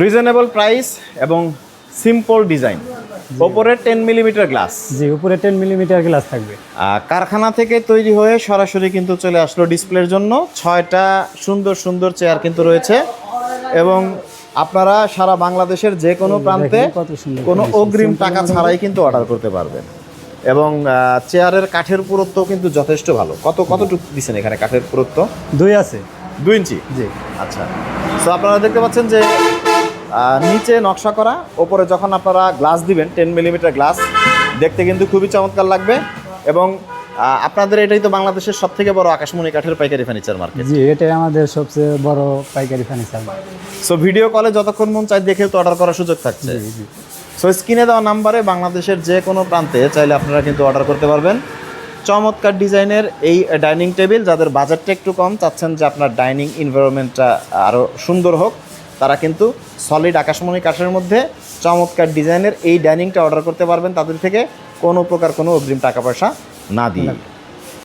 Reasonable price এবং simple design ওপরে ten millimetre glass জি উপরে টেন মিলিমিটার গ্লাস থাকবে। কারখানা থেকে তৈরি হয়ে সরাসরি কিন্তু চলে আসলো ডিসপ্লের জন্য। ছয়টা সুন্দর সুন্দর চেয়ার কিন্তু রয়েছে এবং আপনারা সারা বাংলাদেশের যে কোনো প্রান্তে কোনো অগ্রিম টাকা ছাড়াই কিন্তু অর্ডার করতে পারবেন। এবং চেয়ারের কাঠের পুরুত্ব কিন্তু যথেষ্ট ভালো। কত কতটুকু দিচ্ছেন এখানে কাঠের পুরুত্ব? দুই আছে। দুই ইঞ্চি? জি। আচ্ছা। তো আপনারা দেখতে পাচ্ছেন যে নিচে নকশা করা ওপরে যখন আপনারা গ্লাস দিবেন টেন মিলিমিটার গ্লাস দেখতে কিন্তু খুবই চমৎকার লাগবে। এবং আপনাদের এটাই তো বাংলাদেশের সব থেকে বড় আকাশমণি কাঠের পাইকারি ফার্নিচার মার্কেট জি এটাই আমাদের সবচেয়ে বড় পাইকারি ফার্নিচার সো ভিডিও কলে যতক্ষণ মন চাই দেখেও তো অর্ডার করার সুযোগ থাকছে। সো স্ক্রিনে দেওয়া নাম্বারে বাংলাদেশের যে কোনো প্রান্তে চাইলে আপনারা কিন্তু অর্ডার করতে পারবেন। চমৎকার ডিজাইনের এই ডাইনিং টেবিল যাদের বাজেটটা একটু কম চাচ্ছেন যে আপনার ডাইনিং এনভায়রনমেন্টটা আরও সুন্দর হোক। তারা কিন্তু সলিড আকাশমণি কাঠের মধ্যে চমৎকার ডিজাইনের এই ডাইনিংটা অর্ডার করতে পারবেন। তাদের থেকে কোনো প্রকার কোনো অগ্রিম টাকা পয়সা না দিয়ে।